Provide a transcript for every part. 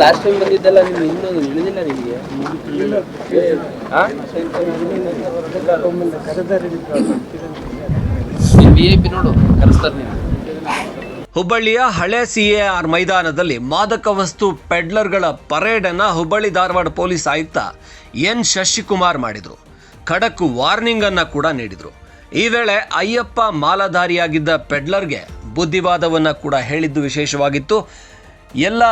Last time ಬಂದಿದ್ದಲ್ಲ ನಿಮ್ಗೆ ಇನ್ನೊಂದು ಇಳಿದಿಲ್ಲ ನಿಮಗೆ? ವಿ ಐ ಪಿ ನೋಡು ಕರೆಸ್ತಾರೆ ನೀನು ಹುಬ್ಬಳ್ಳಿಯ ಹಳೆ ಸಿಎಆರ್ ಮೈದಾನದಲ್ಲಿ ಮಾದಕ ವಸ್ತು ಪೆಡ್ಲರ್ಗಳ ಪರೇಡ್ ಅನ್ನ ಹುಬ್ಬಳ್ಳಿ ಧಾರವಾಡ ಪೊಲೀಸ್ ಆಯುಕ್ತ ಎನ್ ಶಶಿಕುಮಾರ್ ಮಾಡಿದ್ರು. ಖಡಕ್ ವಾರ್ನಿಂಗ್ ಅನ್ನ ಕೂಡ ನೀಡಿದ್ರು. ಈ ವೇಳೆ ಅಯ್ಯಪ್ಪ ಮಾಲಧಾರಿಯಾಗಿದ್ದ ಪೆಡ್ಲರ್ಗೆ ಬುದ್ಧಿವಾದವನ್ನ ಕೂಡ ಹೇಳಿದ್ದು ವಿಶೇಷವಾಗಿತ್ತು. ಎಲ್ಲ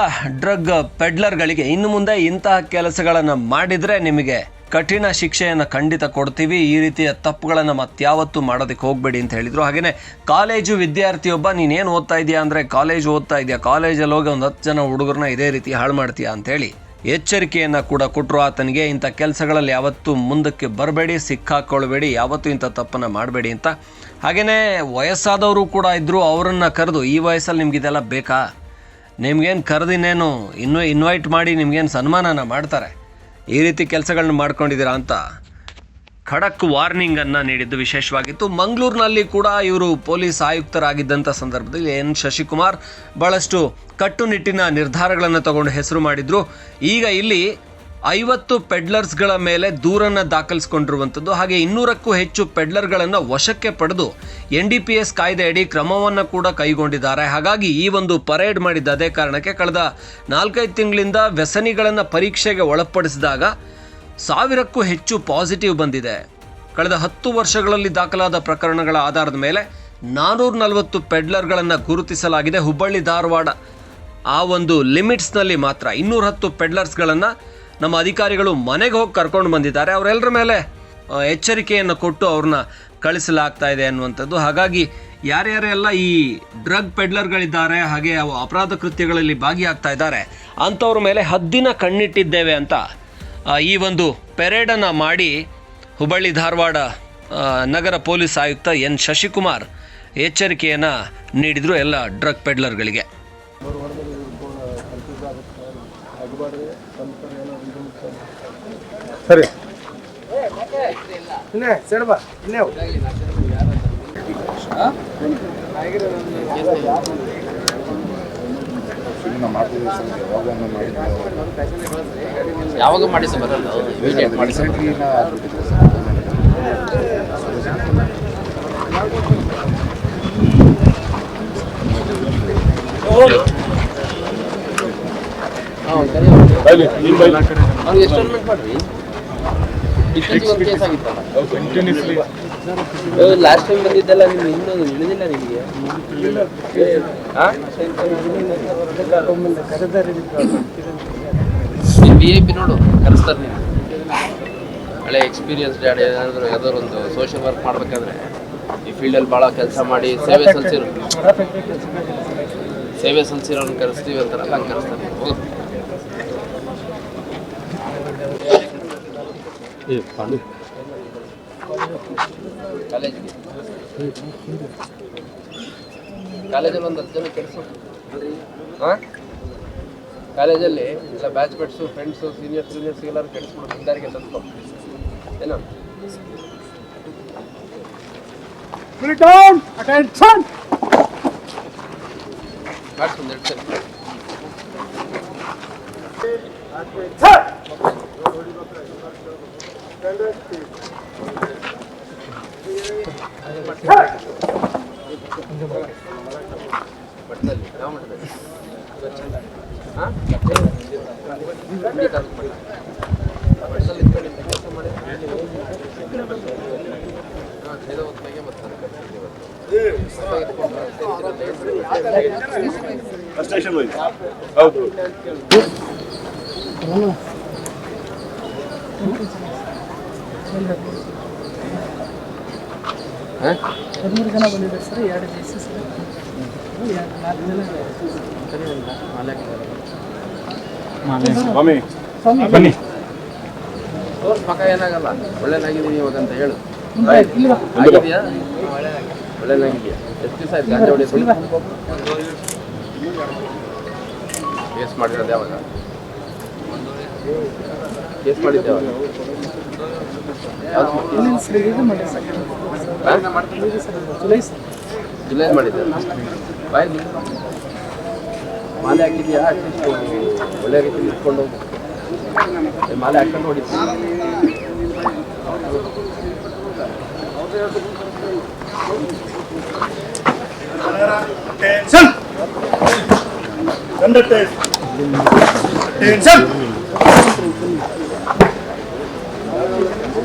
ಡ್ರಗ್ ಪೆಡ್ಲರ್ಗಳಿಗೆ ಇನ್ನು ಮುಂದೆ ಇಂತಹ ಕೆಲಸಗಳನ್ನು ಮಾಡಿದರೆ ನಿಮಗೆ ಕಠಿಣ ಶಿಕ್ಷೆಯನ್ನು ಖಂಡಿತ ಕೊಡ್ತೀವಿ. ಈ ರೀತಿಯ ತಪ್ಪುಗಳನ್ನು ಮತ್ತಾವತ್ತೂ ಮಾಡೋದಕ್ಕೆ ಹೋಗಬೇಡಿ ಅಂತ ಹೇಳಿದರು. ಹಾಗೆಯೇ ಕಾಲೇಜು ವಿದ್ಯಾರ್ಥಿಯೊಬ್ಬ, ನೀನೇನು ಓದ್ತಾ ಇದೆಯಾ ಅಂದರೆ ಕಾಲೇಜ್ ಓದ್ತಾ ಇದೆಯಾ, ಕಾಲೇಜಲ್ಲಿ ಹೋಗಿ ಒಂದು ಹತ್ತು ಜನ ಹುಡುಗರನ್ನ ಇದೇ ರೀತಿ ಹಾಳು ಮಾಡ್ತೀಯಾ ಅಂತೇಳಿ ಎಚ್ಚರಿಕೆಯನ್ನು ಕೂಡ ಕೊಟ್ಟರು ಆತನಿಗೆ. ಇಂಥ ಕೆಲಸಗಳಲ್ಲಿ ಯಾವತ್ತೂ ಮುಂದಕ್ಕೆ ಬರಬೇಡಿ, ಸಿಕ್ಕಾಕೊಳ್ಬೇಡಿ, ಯಾವತ್ತೂ ಇಂಥ ತಪ್ಪನ್ನು ಮಾಡಬೇಡಿ ಅಂತ. ಹಾಗೆಯೇ ವಯಸ್ಸಾದವರು ಕೂಡ ಇದ್ದರು ಅವರನ್ನು ಕರೆದು ಈ ವಯಸ್ಸಲ್ಲಿ ನಿಮಗಿದೆಲ್ಲ ಬೇಕಾ? ನಿಮ್ಗೇನು ಕರೆದಿನೇನು ಇನ್ನೂ ಇನ್ವೈಟ್ ಮಾಡಿ ನಿಮ್ಗೇನು ಸನ್ಮಾನನ ಮಾಡ್ತಾರೆ? ಈ ರೀತಿ ಕೆಲಸಗಳನ್ನ ಮಾಡ್ಕೊಂಡಿದ್ದೀರಾ ಅಂತ ಖಡಕ್ ವಾರ್ನಿಂಗನ್ನು ನೀಡಿದ್ದು ವಿಶೇಷವಾಗಿತ್ತು. ಮಂಗಳೂರಿನಲ್ಲಿ ಕೂಡ ಇವರು ಪೊಲೀಸ್ ಆಯುಕ್ತರಾಗಿದ್ದಂಥ ಸಂದರ್ಭದಲ್ಲಿ ಎನ್ ಶಶಿಕುಮಾರ್ ಭಾಳಷ್ಟು ಕಟ್ಟುನಿಟ್ಟಿನ ನಿರ್ಧಾರಗಳನ್ನು ತಗೊಂಡು ಹೆಸರು ಮಾಡಿದರು. ಈಗ ಇಲ್ಲಿ ಐವತ್ತು ಪೆಡ್ಲರ್ಸ್ಗಳ ಮೇಲೆ ದೂರನ್ನು ದಾಖಲಿಸಿಕೊಂಡಿರುವಂಥದ್ದು. ಹಾಗೆ ಇನ್ನೂರಕ್ಕೂ ಹೆಚ್ಚು ಪೆಡ್ಲರ್ಗಳನ್ನು ವಶಕ್ಕೆ ಪಡೆದು ಎನ್ ಡಿ ಪಿ ಎಸ್ ಕಾಯ್ದೆ ಅಡಿ ಕ್ರಮವನ್ನು ಕೂಡ ಕೈಗೊಂಡಿದ್ದಾರೆ. ಹಾಗಾಗಿ ಈ ಒಂದು ಪರೇಡ್ ಮಾಡಿದ್ದ ಅದೇ ಕಾರಣಕ್ಕೆ ಕಳೆದ ನಾಲ್ಕೈದು ತಿಂಗಳಿಂದ ವ್ಯಸನಿಗಳನ್ನು ಪರೀಕ್ಷೆಗೆ ಒಳಪಡಿಸಿದಾಗ ಸಾವಿರಕ್ಕೂ ಹೆಚ್ಚು ಪಾಸಿಟಿವ್ ಬಂದಿದೆ. ಕಳೆದ ಹತ್ತು ವರ್ಷಗಳಲ್ಲಿ ದಾಖಲಾದ ಪ್ರಕರಣಗಳ ಆಧಾರದ ಮೇಲೆ ನಾನೂರ ನಲವತ್ತು ಪೆಡ್ಲರ್ಗಳನ್ನು ಗುರುತಿಸಲಾಗಿದೆ. ಹುಬ್ಬಳ್ಳಿ ಧಾರವಾಡ ಆ ಒಂದು ಲಿಮಿಟ್ಸ್ನಲ್ಲಿ ಮಾತ್ರ ಇನ್ನೂರ ಹತ್ತು ಪೆಡ್ಲರ್ಸ್ಗಳನ್ನು ನಮ್ಮ ಅಧಿಕಾರಿಗಳು ಮನೆಗೆ ಹೋಗಿ ಕರ್ಕೊಂಡು ಬಂದಿದ್ದಾರೆ. ಅವರೆಲ್ಲರ ಮೇಲೆ ಎಚ್ಚರಿಕೆಯನ್ನು ಕೊಟ್ಟು ಅವ್ರನ್ನ ಕಳಿಸಲಾಗ್ತಾ ಇದೆ ಅನ್ನುವಂಥದ್ದು. ಹಾಗಾಗಿ ಯಾರ್ಯಾರೆಲ್ಲ ಈ ಡ್ರಗ್ ಪೆಡ್ಲರ್ಗಳಿದ್ದಾರೆ, ಹಾಗೆ ಅವು ಅಪರಾಧ ಕೃತ್ಯಗಳಲ್ಲಿ ಭಾಗಿಯಾಗ್ತಾ ಇದ್ದಾರೆ, ಅಂಥವ್ರ ಮೇಲೆ ಹದ್ದಿನ ಕಣ್ಣಿಟ್ಟಿದ್ದೇವೆ ಅಂತ ಈ ಒಂದು ಪೆರೇಡನ್ನು ಮಾಡಿ ಹುಬ್ಬಳ್ಳಿ ಧಾರವಾಡ ನಗರ ಪೊಲೀಸ್ ಆಯುಕ್ತ ಎನ್. ಶಶಿಕುಮಾರ್ ಎಚ್ಚರಿಕೆಯನ್ನು ನೀಡಿದರು ಎಲ್ಲ ಡ್ರಗ್ ಪೆಡ್ಲರ್ಗಳಿಗೆ. ಸರಿ. ಹೋಗು. ಯಾವಾಗ ಮಾಡಿಸಿ ಬರಲ್ಲ ಇಮಿಡಿಯೇಟ್ ಮಾಡಿಸಿ ಅವ್ನಿಗೆ ಎಸ್ಟಾಲ್ಮೆಂಟ್ ಮಾಡ್ರಿ? ಆಗಿತ್ತಲ್ಲ ಲಾಸ್ಟ್ ಟೈಮ್ ಬಂದಿದ್ದಲ್ಲ ನಿಮ್ಗೆ ಇನ್ನೊಂದು ಇಳಿದಿಲ್ಲ ನಿಮಗೆ? ಬಿ ಎ ಐ ಪಿ ನೋಡು ಕರೆಸ್ತಾರೆ ನೀವು ಹಳೆ ಎಕ್ಸ್ಪೀರಿಯನ್ಸ್ ಡ್ಯಾಡಿ ಏನಾದರೂ ಯಾವ್ದಾದ್ರು ಒಂದು ಸೋಷಿಯಲ್ ವರ್ಕ್ ಮಾಡಬೇಕಾದ್ರೆ ಈ ಫೀಲ್ಡಲ್ಲಿ ಭಾಳ ಕೆಲಸ ಮಾಡಿ ಸೇವೆ ಸಲ್ಲಿಸಿರೋ ಸೇವೆ ಸಲ್ಲಿಸಿರೋನ್ ಕರೆಸ್ತೀವಿ ಅಂತಾರಲ್ಲ ಹಂಗೆ ಕರೆಸ್ತಾರೆ. ಹೋಗು. ಕಾಲೇಜಲ್ಲಿ ಒಂದು ಹತ್ತು ಜನ ಕೆಲಸ? ಹಾಂ? ಕಾಲೇಜಲ್ಲಿ ಎಲ್ಲ ಬ್ಯಾಚ್ಮೆಟ್ಸು ಫ್ರೆಂಡ್ಸು ಸೀನಿಯರ್ ಸೀನಿಯರ್ಸ್ ಎಲ್ಲರೂ ಕೆಡಿಸ್ಕೊಂಡು ಹಿಂದಾರಿಗೆ ತಂದ್ಕೊ ಏನೋ? Put it down. Attention. ಮಾಡ್ಸು ಒಂದು ಎರಡು ಸರಿ. ಸ್ಟೇಷನ್ ಹೋಗಿ ಹೌದು ಹಾಂ ಹದಿಮೂರು ಜನ ಬಂದಿದ್ದಾರೆ ಸರ್ ಎರಡು ಜೆ ಸಿ ಸರ್. ಎರಡು ನಾಲ್ಕು ಜನ ಮಮ್ಮಿ ಸ್ವಾಮಿ. ಬನ್ನಿ. ತೋರ್ಸ್ ಮಗ ಏನಾಗಲ್ಲ ಒಳ್ಳೆನಾಗಿದ್ದೀನಿ ಇವಾಗ ಅಂತ ಹೇಳು. ಆಗಿದೆಯಾ? ಒಳ್ಳೆನಾಗಿದೆಯಾ ಎಷ್ಟು ದಿವಸ ಆಯ್ತು ಗಾಂಜಾ ಹೊಡೆಯೋದು ಕೇಸ್ ಮಾಡಿರೋದು ಯಾವಾಗ? ಕೇಸ್ ಮಾಡಿದ್ದೆ ಯಾವಾಗ? ಜುಲೈ ಮಾಡಿದ್ದೆ ಬಾಯ್ ಮಾಲೆ ಹಾಕಿದ್ಯಾ ಅಟ್ಲೀಸ್ಟ್ ಒಳ್ಳೆ ರೀತಿ ಇಟ್ಕೊಂಡು ಮಾಲೆ ಹಾಕೊಂಡು Attention! Tension Attention!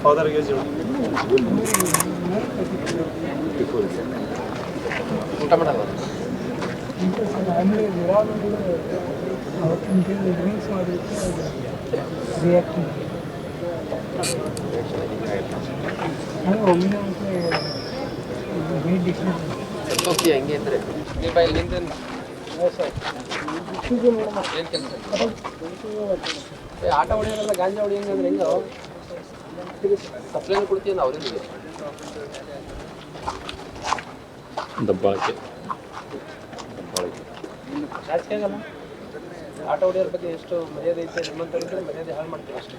ಹದಿನೆಂಟು ಚಾಲೆಂಜ್ ಕಳಿಸ್ಕೊಂಡಿದ್ದು ನೋಡಿ ಇದೆಲ್ಲ ತೆಗೆದಾಗಿ ಹೋಗ್ಬಿಟ್ಟು ಒಳಗಡೆ ಇಲ್ಲ ಆಗ್ಬಿಟ್ಟು ಕ್ಯಾನ್ಸರ್ ಬಿಟ್ಟಿದ್ಯಾ ಏನು ಮಾಡ್ತೀವಿ ಏನು ಮಾಡ್ತೀವಿ ಕುಡಿಯಕತ್ತಿ ಅಲ್ಲಿ ಮುಂದೆ ಬಂದ ತಕ್ಷಣ ಊಟ ಮಾಡಲ್ಲ ಆಮೇಲೆ ವಿರಾಮಗಳು ಅವತ್ತಿನ ಡ್ರಿಂಕ್ಸ್ ಮಾಡಿದ್ರೆ ರಿಯಾಕ್ಟ್ ಹಂಗೆ ಒಮ್ಮೆ ವೇಟ್ ಡಿಫ್ರೆನ್ಸ್ ಸಂತೋಷಿ ಹಂಗೆ ಅಂದ್ರೆ ನೀವು ಬೈ ನಿಂದೇನು ಏನು ಕೆಲಸ ಏ ಆಟ ಹೊಡಿಯೋದಲ್ಲ ಗಾಂಜಾ ಹೊಡಿಯಂಗಂದ್ರೆ ಹೆಂಗ ಸಪ್ಲೈನ ಕೊಡ್ತೀವಿ ನಾವು ಅವ್ರಿಗೆ? ದಬ್ಬಾಳಿಕೆ. ದಬ್ಬಾಳಿಕೆ ನಾಚಿಕೆ ಆಗಲ್ಲ ಆಟ ಹೊಡೆಯೋರ ಬಗ್ಗೆ ಎಷ್ಟು ಮರ್ಯಾದೆ ಐತೆ ನಿಮ್ಮಂತ ಮರ್ಯಾದೆ ಹಾಳು ಮಾಡ್ತೀವಿ. ಅಷ್ಟೇ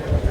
ಎಷ್ಟು